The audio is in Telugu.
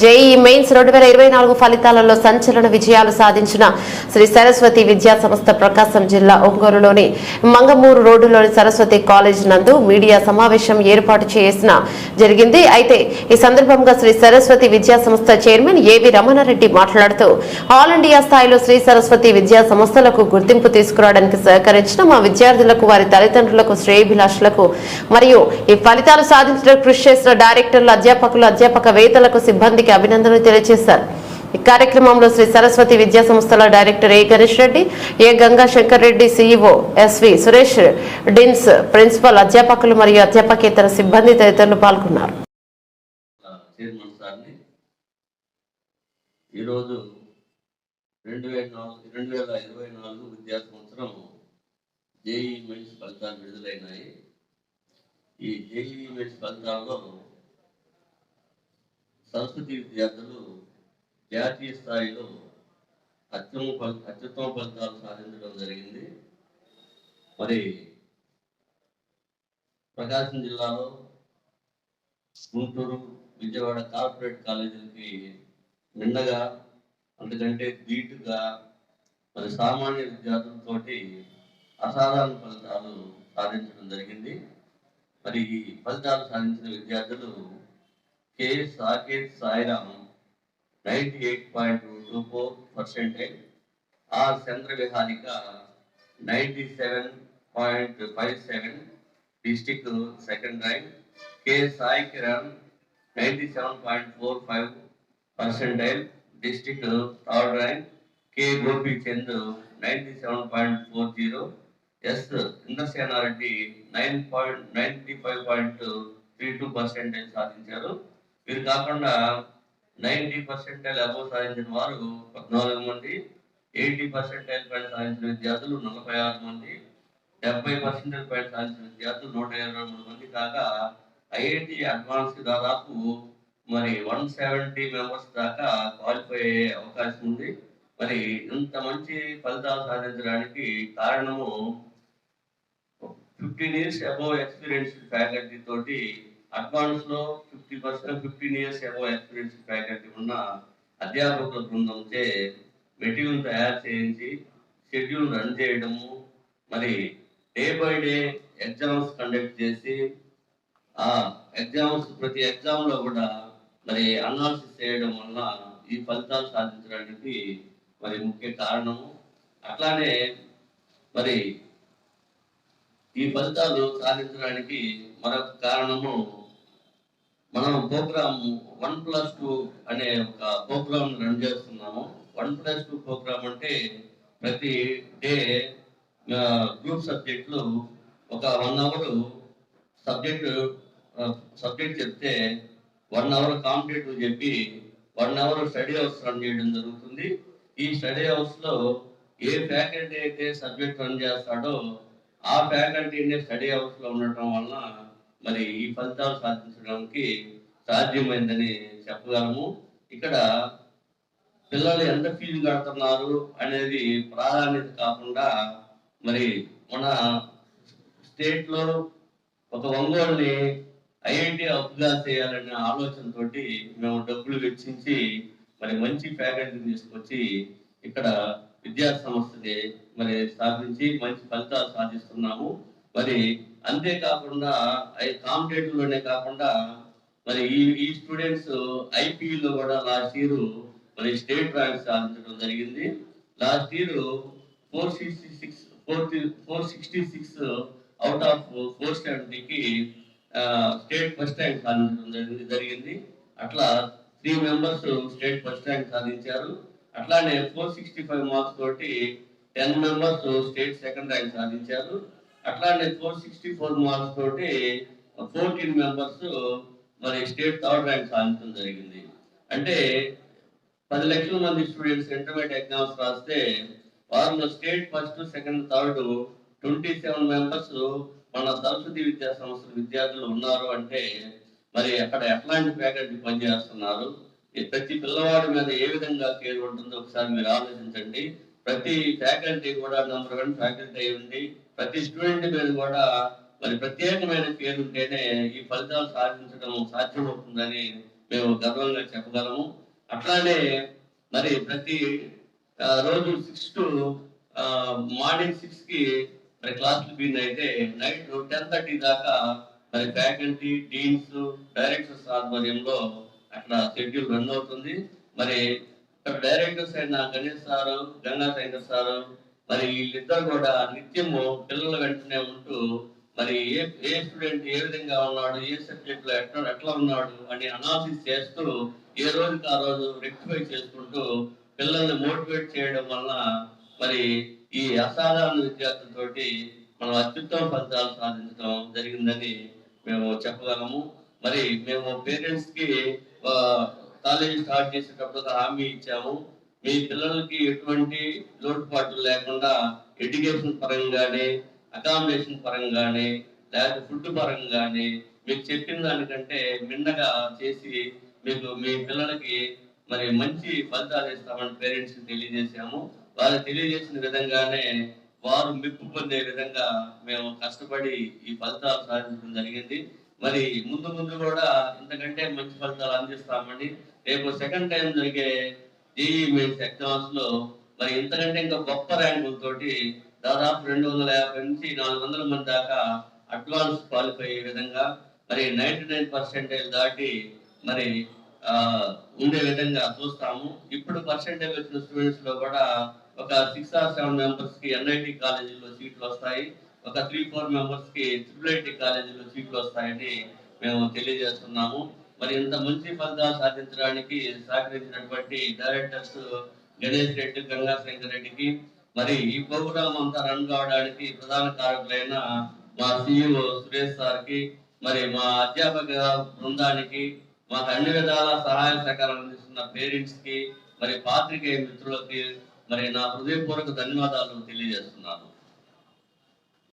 జేఈ మెయిన్స్ రెండు వేల ఇరవై నాలుగు ఫలితాలలో సంచలన విజయాలు సాధించిన శ్రీ సరస్వతి విద్యా సంస్థ ప్రకాశం జిల్లా ఒంగోలులోని మంగమూరు రోడ్డులోని సరస్వతి కాలేజ్ నందు మీడియా సమావేశం ఏర్పాటు చేసిన జరిగింది. అయితే ఈ సందర్భంగా శ్రీ సరస్వతి విద్యా సంస్థ చైర్మన్ ఏవి రమణారెడ్డి మాట్లాడుతూ ఆల్ ఇండియా స్థాయిలో శ్రీ సరస్వతి విద్యా సంస్థలకు గుర్తింపు తీసుకురావడానికి సహకరించిన మా విద్యార్థులకు వారి తల్లిదండ్రులకు శ్రేయభిలాషులకు మరియు ఈ ఫలితాలు సాధించడానికి కృషి చేసిన డైరెక్టర్లు అధ్యాపకులు అధ్యాపక వేతలకు సిబ్బందికి అభినందనలు తెలియజేశారు. ఈ కార్యక్రమంలో శ్రీ సరస్వతి విద్యా సంస్థల director A Ganesh Reddy A Ganga Shankar Reddy CEO SV Suresh deans principal అధ్యాపకులు మరియు అధ్యాపకేతర సిబ్బంది తదితరులు పాల్గొన్నారు. ఈరోజు రెండు వేల నాలుగు రెండు వేల ఇరవై నాలుగు విద్యా సంవత్సరం జేఈ మెయిన్స్ ఫలితాలు విడుదలైనాయి. ఈ జేఈ మెయిన్స్ ఫలితాల్లో సంస్కృతి విద్యార్థులు జాతీయ స్థాయిలో అత్యుమ ఫలి అత్యుత్తమ ఫలితాలు సాధించడం జరిగింది. మరి ప్రకాశం జిల్లాలో గుంటూరు విజయవాడ కార్పొరేట్ కాలేజీలకి నిండగా అందుకంటే బీటుగా మరి సామాన్య విద్యార్థులతోటి అసాధారణ ఫలితాలు సాధించడం జరిగింది. మరి ఈ ఫలితాలు సాధించిన విద్యార్థులు K Saketh Sairam ninety eight point two four percentage R Chandra Viharika ninety seven point five seven district second rank K Sai Kiran ninety seven point four five percentile district third rank K Gopichand ninety seven point four zero S Indrasena Reddy nine point ninety five point three two percentage సాధించారు. వీరు కాకుండా నైంటీ పర్సెంటైల్ అబోవ్ సాధించిన వారు పద్నాలుగు మంది ఎయిటీ పర్సెంటైల్ పైన సాధించిన విద్యార్థులు నలభై ఆరు మంది డెబ్బై పర్సెంటేజ్ పైన సాధించిన విద్యార్థులు నూట ఇరవై మూడు మంది. కాగా ఐఐటి అడ్వాన్స్ దాదాపు మరి వన్ సెవెంటీ మెంబర్స్ దాకా క్వాలిఫై అయ్యే అవకాశం ఉంది. మరి ఇంత మంచి ఫలితాలు సాధించడానికి కారణము fifteen years above experience faculty తోటి అడ్వాన్స్లో fifty percent fifteen years above experience faculty ఉన్న అధ్యాపకుల బృందంచే మెటీరియల్ తయారు చేయించి షెడ్యూల్ రన్ చేయడము మరి day by day exams conduct చేసి ఆ ఎగ్జామ్స్ ప్రతి ఎగ్జామ్లో కూడా మరి అనాలిసిస్ చేయడం వల్ల ఈ ఫలితాలు సాధించడానికి మరి ముఖ్య కారణము. అట్లానే మరి ఈ ఫలితాలు సాధించడానికి మరొక కారణము మనం ప్రోగ్రామ్ వన్ ప్లస్ టూ అనే ఒక ప్రోగ్రామ్ రన్ చేస్తున్నాము. వన్ ప్లస్ టూ ప్రోగ్రామ్ అంటే ప్రతి డే గ్రూప్ సబ్జెక్టులు ఒక వన్ అవర్ సబ్జెక్ట్ సబ్జెక్ట్ చెప్తే వన్ అవర్ కాంపిటేటివ్ చెప్పి one hour study hours run చేయడం జరుగుతుంది. ఈ స్టడీ హౌస్లో ఏ ఫ్యాకల్టీ అయితే సబ్జెక్ట్ రన్ చేస్తాడో ఆ ఫ్యాకల్టీనే స్టడీ హౌస్లో ఉండటం వలన మరి ఈ ఫలితాలు సాధించడానికి సాధ్యమైందని చెప్పగలము. ఇక్కడ పిల్లలు ఎంత ఫీజు కడుతున్నారు అనేది ప్రాధాన్యత కాకుండా మరి మన స్టేట్లో ఒక ఒంగోలుని ఐఐటి అప్గా చేయాలనే ఆలోచనతోటి మేము డబ్బులు వెచ్చించి మరి మంచి ఫ్యాకల్టీని తీసుకొచ్చి ఇక్కడ విద్యా సంస్థని మరి స్థాపించి మంచి ఫలితాలు సాధిస్తున్నాము. మరి అంతేకాకుండా ఐ కాంపిటేటివ్లోనే కాకుండా మరి ఈ ఈ స్టూడెంట్స్ ఐపీఎల్లో కూడా లాస్ట్ ఇయర్ మరి స్టేట్ ర్యాంక్ సాధించడం జరిగింది. Last year four sixty six four four sixty six out of four సెవెంటీకి state first rank సాధించడం జరిగింది జరిగింది. అట్లా three members state first rank సాధించారు. అట్లానే ఫోర్ సిక్స్టీ ఫైవ్ మార్క్స్ తోటి ten members state second rank సాధించారు. అట్లానే ఫోర్ సిక్స్టీ ఫోర్ మార్క్స్ తోటి ఫోర్టీన్ మెంబర్స్ మరి స్టేట్ థర్డ్ ర్యాంక్ సాధించడం జరిగింది. అంటే పది లక్షల మంది స్టూడెంట్స్ ఇంటర్మీడియట్ ఎగ్జామ్స్ రాస్తే వారిలో state first second third twenty seven members మన సరస్వతి విద్యా సంస్థల విద్యార్థులు ఉన్నారు అంటే మరి అక్కడ ఎట్లాంటి ఫ్యాకల్టీ పనిచేస్తున్నారు. ప్రతి పిల్లవాడి మీద ఏ విధంగా కేర్ ఉంటుందో ఒకసారి మీరు ఆలోచించండి. ప్రతి ఫ్యాకల్టీ కూడా నంబర్ వన్ ఫ్యాకల్టీ అయి ఉండి ప్రతి స్టూడెంట్ మీద కూడా మరి ప్రత్యేకమైన పేరు ఉంటేనే ఈ ఫలితాలు సాధించడం సాధ్యమవుతుందని మేము గర్వంగా చెప్పగలము. అట్లానే మరి ప్రతి రోజు సిక్స్ టు మార్నింగ్ సిక్స్కి మరి క్లాసులు బీన్ అయితే నైట్ టెన్ థర్టీ దాకా మరి ఫ్యాకల్టీ డీన్స్ డైరెక్టర్స్ ఆధ్వర్యంలో అట్లా షెడ్యూల్ రన్ అవుతుంది. మరి డైరెక్టర్స్ అయిన గణేష్ సారు గంగా శంకర్ సారు మరి వీళ్ళిద్దరు కూడా నిత్యము పిల్లల వెంటనే ఉంటూ మరి ఏ ఏ స్టూడెంట్ ఏ విధంగా ఉన్నాడు ఏ సబ్జెక్ట్లో ఎట్లా ఎట్లా ఉన్నాడు అని అనాలిసిస్ చేస్తూ ఏ రోజుకి ఆ రోజు రెక్టిఫై చేసుకుంటూ పిల్లల్ని మోటివేట్ చేయడం వల్ల మరి ఈ అసాధారణ విద్యార్థులతోటి మనం అత్యుత్తమ ఫలితాలు సాధించడం జరిగిందని మేము చెప్పగలము. మరి మేము పేరెంట్స్కి కాలేజీ స్టార్ట్ చేసేటప్పుడు హామీ ఇచ్చాము. మీ పిల్లలకి ఎటువంటి లోటుపాట్లు లేకుండా ఎడ్యుకేషన్ పరంగానే అకామిడేషన్ పరంగానే లేకపోతే ఫుడ్ పరంగానే మీకు చెప్పిన దానికంటే మిన్నగా చేసి మీకు మీ పిల్లలకి మరి మంచి ఫలితాలు ఇస్తామని పేరెంట్స్ తెలియజేశాము. వారు తెలియజేసిన విధంగానే వారు మెప్పు పొందే విధంగా మేము కష్టపడి ఈ ఫలితాలు సాధించడం జరిగింది. మరి ముందు ముందు కూడా ఇంతకంటే మంచి ఫలితాలు అందిస్తామని రేపు సెకండ్ టైం జరిగే ఈ మెయిన్స్ ఎగ్జామ్స్లో మరి ఇంతకంటే ఇంకా గొప్ప ర్యాంకులతోటి దాదాపు రెండు వందల యాభై నుంచి నాలుగు వందల మంది దాకా అడ్వాన్స్ క్వాలిఫై అయ్యే విధంగా మరి నైన్టీ నైన్ పర్సెంటేజ్ దాటి మరి ఉండే విధంగా చూస్తాము. ఇప్పుడు పర్సెంటేజ్ వచ్చిన స్టూడెంట్స్లో కూడా ఒక సిక్స్ ఆర్ సెవెన్ మెంబర్స్కి ఎన్ఐటి కాలేజీలో సీట్లు వస్తాయి. ఒక త్రీ ఫోర్ మెంబర్స్కి ట్రిపుల్ ఐటి కాలేజీలో సీట్లు వస్తాయని మేము తెలియజేస్తున్నాము. మరి ఇంత మంచి ఫలితాలు సాధించడానికి సహకరించినటువంటి డైరెక్టర్స్ గణేష్ రెడ్డి గంగా శంకర్ రెడ్డికి మరి ఈ ప్రోగ్రామ్ అంతా రన్ కావడానికి ప్రధాన కారకులైన మా సిఇఓ సురేష్ సార్కి మరి మా అధ్యాపక బృందానికి మాకు అన్ని విధాల సహాయ సహకారాలు అందిస్తున్న పేరెంట్స్కి మరి పాత్రికేయ మిత్రులకి మరి నా హృదయపూర్వక ధన్యవాదాలు తెలియజేస్తున్నాను.